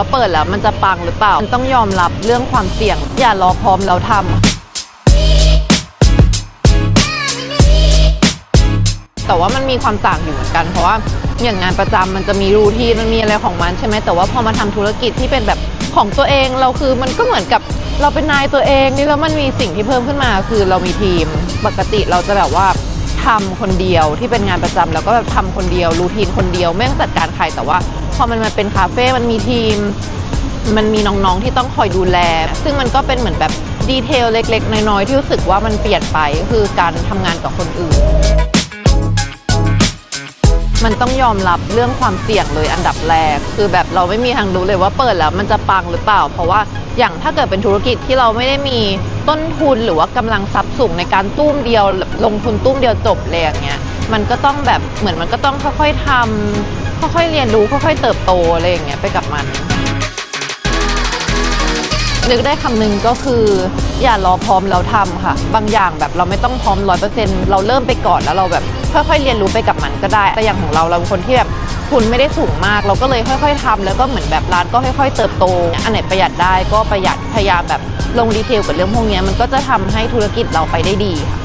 ว่าเปิดแล้วมันจะปังหรือเปล่า มันต้องยอมรับเรื่องความเสี่ยง อย่ารอพร้อมแล้วทำแต่ว่ามันมีความต่างอยู่เหมือนกัน เพราะว่าอย่างงานประจำมันจะมีรูทีนมันมีอะไรของมันใช่ไหมแต่ว่าพอมาทำธุรกิจที่เป็นแบบของตัวเองเราคือมันก็เหมือนกับเราเป็นนายตัวเองนี่แล้วมันมีสิ่งที่เพิ่มขึ้นมา คือเรามีทีมปกติเราจะแบบว่าทำคนเดียวที่เป็นงานประจำแล้วก็แบบทำคนเดียวรูทีนคนเดียวไม่ต้องจัดการใครแต่ว่า อมันมาเป็นคาเฟ่ มันมีทีม มันมีน้องๆที่ต้องคอยดูแล ซึ่งมันก็เป็นเหมือนแบบดีเทลเล็ก ๆ น้อยๆที่รู้สึกว่ามันเปลี่ยนไปคือการทำงานกับคนอื่น มันต้องยอมรับเรื่องความเสี่ยงเลยอันดับแรก คือแบบเราไม่มีทางรู้เลยว่าเปิดแล้วมันจะปังหรือเปล่า เพราะว่าอย่างถ้าเกิดเป็นธุรกิจที่เราไม่ได้มีต้นทุนหรือว่ากำลังทรัพย์สูงในการตุ้มเดียวลงทุนตุ้มเดียวจบเลยอย่างเงี้ย มันก็ต้องแบบเหมือนมันก็ต้องค่อยๆทำค่อยๆเรียนรู้ค่อยๆเติบโตอะไรอย่างเงี้ยไปกับมัน นึกได้คำหนึ่งก็คืออย่ารอพร้อมแล้วทำค่ะ บางอย่างแบบเราไม่ต้องพร้อมร้อยเปอร์เซ็นต์เราเริ่มไปก่อนแล้วเราแบบค่อยๆเรียนรู้ไปกับมันก็ได้ แต่อย่างของเราเราเป็นคนที่แบบทุนไม่ได้สูงมาก เราก็เลยค่อย ๆทำแล้วก็เหมือนแบบร้านก็ค่อย ๆ เติบโต อันไหนประหยัดได้ก็ประหยัดพยายามแบบลงดีเทลกับเรื่องพวกนี้มันก็จะทำให้ธุรกิจเราไปได้ดีค่ะ